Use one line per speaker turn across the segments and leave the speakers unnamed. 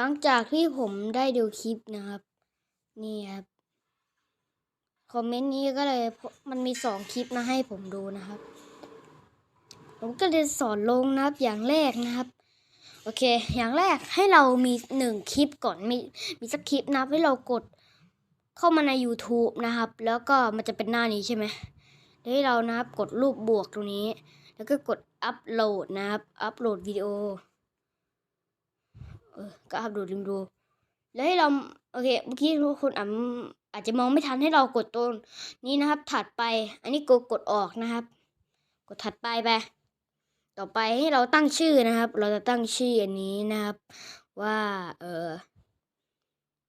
หลังจากที่ผมได้ดูคลิปนะครับ นี่ครับคอมเมนต์นี้ก็เลยมันมีสองคลิปมาให้ผมดูนะครับ ผมก็เลยสอนลงนะครับอย่างแรกนะครับ โอเค อย่างแรกให้เรามีหนึ่งคลิปก่อนมีมีสักคลิปนะครับให้เรากดเข้ามาใน YouTube นะครับ แล้วก็มันจะเป็นหน้านี้ใช่ไหมให้เรานะครับกดรูปบวกตรงนี้ แล้วก็กดอัปโหลดนะครับ อัปโหลดวิดีโอ เออก็อัปโหลดลืมดู แล้วให้เรา โอเคเมื่อกี้ทุกคนอาจอาจจะมองไม่ทันให้เรากดตัวนี้นะครับ ถัดไป อันนี้กดกดออกนะครับ กดถัดไปไป ต่อไปให้เราตั้งชื่อนะครับ เราจะตั้งชื่ออันนี้นะครับ ว่า เออ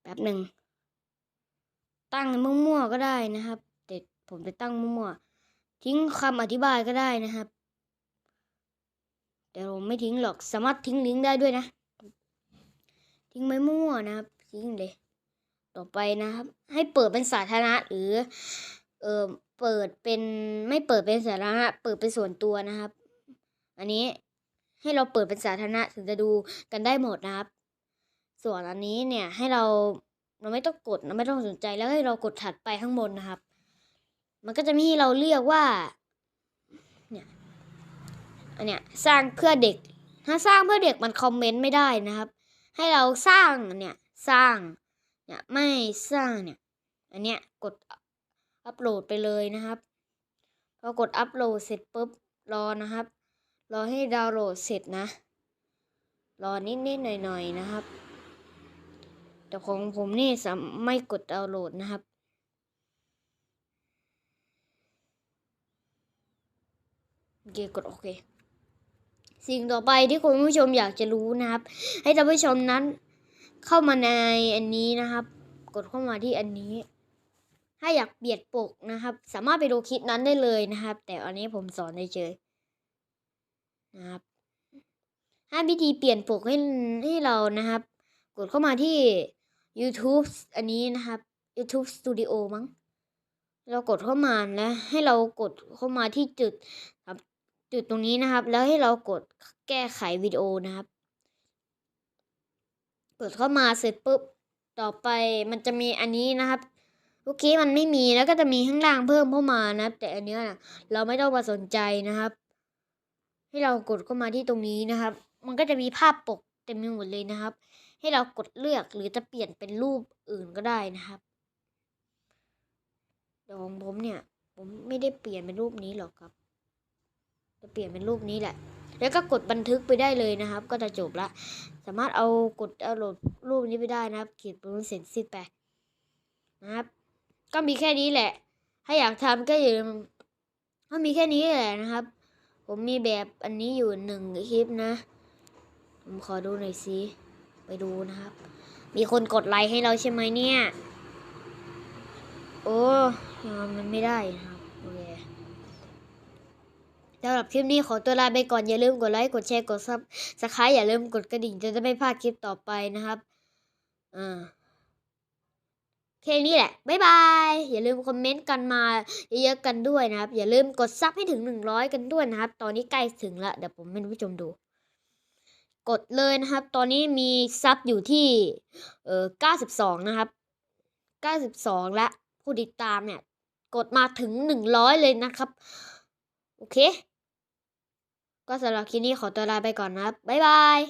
แป๊บหนึ่ง ตั้งมั่วๆก็ได้นะครับแต่ผมจะตั้งมั่วๆทิ้งคำอธิบายก็ได้นะครับแต่ผมไม่ทิ้งหรอก สามารถทิ้งลิงก์ได้ด้วยนะ ทิ้งไม่มั่วนะครับทิ้งเลย ต่อไปนะครับ ให้เปิดเป็นสาธารณะหรือ เออเปิดเป็นไม่เปิดเป็นสาธารณะเปิดเป็นส่วนตัวนะครับ อันนี้ให้เราเปิดเป็นสาธารณะถึงจะดูกันได้หมดนะครับ ส่วนอันนี้เนี่ยให้เราเราไม่ต้องกดเราไม่ต้องสนใจแล้วให้เรากดถัดไปข้างบนนะครับ มันก็จะมีให้เราเรียกว่าเนี่ยอันเนี้ยสร้างเพื่อเด็ก ถ้าสร้างเพื่อเด็กมันคอมเมนต์ไม่ได้นะครับ ให้เราสร้างเนี่ยสร้างเนี่ยไม่สร้างเนี่ยอันเนี้ยกดอัปโหลดไปเลยนะครับพอกดอัปโหลดเสร็จปุ๊บรอนะครับ รอให้ดาวน์โหลดเสร็จนะ รอนิดๆหน่อยๆนะครับ แต่ของผมนี่สไม่กดดาวน์โหลดนะครับโอเคกดโอเค สิ่งต่อไปที่คุณผู้ชมอยากจะรู้นะครับ ให้ท่านผู้ชมนั้น เข้ามาในอันนี้นะครับ กดเข้ามาที่อันนี้ ถ้าอยากเปลี่ยนปกนะครับ สามารถไปดูคลิปนั้นได้เลยนะครับ แต่อันนี้ผมสอนเฉยๆนะครับถ้าวิธีเปลี่ยนปกให้ให้เรานะครับ กดเข้ามาที่ YouTube อันนี้นะครับ YouTube Studio มั้งเรากดเข้ามาแล้วให้เรากดเข้ามาที่จุดครับ จุดตรงนี้นะครับ แล้วให้เรากดแก้ไขวิดีโอนะครับเปิดเข้ามาเสร็จปุ๊บ ต่อไปมันจะมีอันนี้นะครับโอเคมันไม่มีแล้วก็จะมีข้างล่างเพิ่มเข้ามานะครับ แต่อันเนี้ยนะเราไม่ต้องมาสนใจนะครับ ให้เรากดเข้ามาที่ตรงนี้นะครับ มันก็จะมีภาพปกเต็มไปหมดเลยนะครับ ให้เรากดเลือกหรือจะเปลี่ยนเป็นรูปอื่นก็ได้นะครับแต่ของผมเนี่ย ผมไม่ได้เปลี่ยนเป็นรูปนี้หรอกครับ จะเปลี่ยนเป็นรูปนี้แหละ แล้วก็กดบันทึกไปได้เลยนะครับ ก็จะจบละ สามารถเอากดเอาโหลดรูปนี้ไปได้นะครับเขียนเป็นเสร็จสิ้นไปนะครับ ก็มีแค่นี้แหละ ถ้าอยากทำก็อย่าลืมก็มีแค่นี้แหละนะครับ ผมมีแบบอันนี้อยู่หนึ่งคลิปนะ ผมขอดูหน่อยสิไปดูนะครับ มีคนกดไลค์ให้เราใช่ไหมเนี่ย โอ้มันไม่ได้นะครับ โอเค สำหรับคลิปนี้ขอตัวลาไปก่อนอย่าลืมกดไลค์กดแชร์กดซับสไครต์อย่าลืมกดกระดิ่งจะได้ไม่พลาดคลิปต่อไปนะครับอ่าแค่นี้แหละ บ๊ายบาย อย่าลืมคอมเมนต์กันมาเยอะๆกันด้วยนะครับ อย่าลืมกดซับให้ถึงหนึ่งร้อยกันด้วยนะครับ ตอนนี้ใกล้ถึงล้วเดี๋ยวผมให้ผู้ชมดู กดเลยนะครับ ตอนนี้มีซับอยู่ที่ เอ่อเก้าสิบสองนะครับเก้าสิบสองและผู้ติดตามเนี่ย กดมาถึงหนึ่งร้อยเลยนะครับ โอเค ก็สำหรับคลิปนี้ขอตัวลาไปก่อนนะครับ บ๊ายบาย